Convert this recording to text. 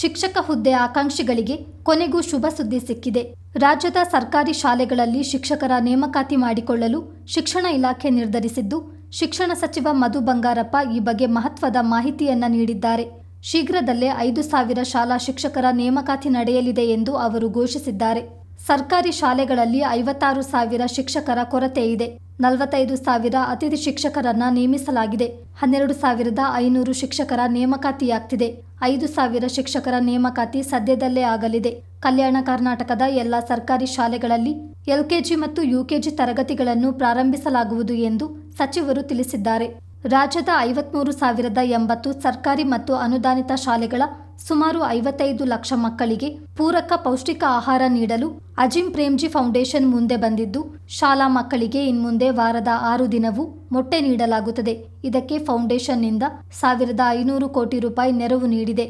ಶಿಕ್ಷಕ ಹುದ್ದೆ ಆಕಾಂಕ್ಷಿಗಳಿಗೆ ಕೊನೆಗೂ ಶುಭ ಸುದ್ದಿ ಸಿಕ್ಕಿದೆ. ರಾಜ್ಯದ ಸರ್ಕಾರಿ ಶಾಲೆಗಳಲ್ಲಿ ಶಿಕ್ಷಕರ ನೇಮಕಾತಿ ಮಾಡಿಕೊಳ್ಳಲು ಶಿಕ್ಷಣ ಇಲಾಖೆ ನಿರ್ಧರಿಸಿದ್ದು, ಶಿಕ್ಷಣ ಸಚಿವ ಮಧು ಬಂಗಾರಪ್ಪ ಈ ಬಗ್ಗೆ ಮಹತ್ವದ ಮಾಹಿತಿಯನ್ನ ನೀಡಿದ್ದಾರೆ. ಶೀಘ್ರದಲ್ಲೇ ಐದು ಸಾವಿರ ಶಾಲಾ ಶಿಕ್ಷಕರ ನೇಮಕಾತಿ ನಡೆಯಲಿದೆ ಎಂದು ಅವರು ಘೋಷಿಸಿದ್ದಾರೆ. ಸರ್ಕಾರಿ ಶಾಲೆಗಳಲ್ಲಿ ಐವತ್ತಾರು ಸಾವಿರ ಶಿಕ್ಷಕರ ಕೊರತೆ ಇದೆ. ನಲವತ್ತೈದು ಸಾವಿರ ಅತಿಥಿ ಶಿಕ್ಷಕರನ್ನ ನೇಮಿಸಲಾಗಿದೆ. ಹನ್ನೆರಡು ಸಾವಿರದ ಐನೂರು ಶಿಕ್ಷಕರ ನೇಮಕಾತಿಯಾಗ್ತಿದೆ. ಐದು ಸಾವಿರ ಶಿಕ್ಷಕರ ನೇಮಕಾತಿ ಸದ್ಯದಲ್ಲೇ ಆಗಲಿದೆ. ಕಲ್ಯಾಣ ಕರ್ನಾಟಕದ ಎಲ್ಲ ಸರ್ಕಾರಿ ಶಾಲೆಗಳಲ್ಲಿ ಎಲ್ಕೆಜಿ ಮತ್ತು ಯುಕೆಜಿ ತರಗತಿಗಳನ್ನು ಪ್ರಾರಂಭಿಸಲಾಗುವುದು ಎಂದು ಸಚಿವರು ತಿಳಿಸಿದ್ದಾರೆ. ರಾಜ್ಯದ ಐವತ್ಮೂರು ಸಾವಿರದ ಎಂಬತ್ತು ಸರ್ಕಾರಿ ಮತ್ತು ಅನುದಾನಿತ ಶಾಲೆಗಳ ಸುಮಾರು ಐವತ್ತೈದು ಲಕ್ಷ ಮಕ್ಕಳಿಗೆ ಪೂರಕ ಪೌಷ್ಟಿಕ ಆಹಾರ ನೀಡಲು ಅಜಿಂ ಪ್ರೇಮ್ಜಿ ಫೌಂಡೇಶನ್ ಮುಂದೆ ಬಂದಿದ್ದು, ಶಾಲಾ ಮಕ್ಕಳಿಗೆ ಇನ್ಮುಂದೆ ವಾರದ ಆರು ದಿನವೂ ಮೊಟ್ಟೆ ನೀಡಲಾಗುತ್ತದೆ. ಇದಕ್ಕೆ ಫೌಂಡೇಶನ್ನಿಂದ ಸಾವಿರದ ಐನೂರು ಕೋಟಿ ರೂಪಾಯಿ ನೆರವು ನೀಡಿದೆ.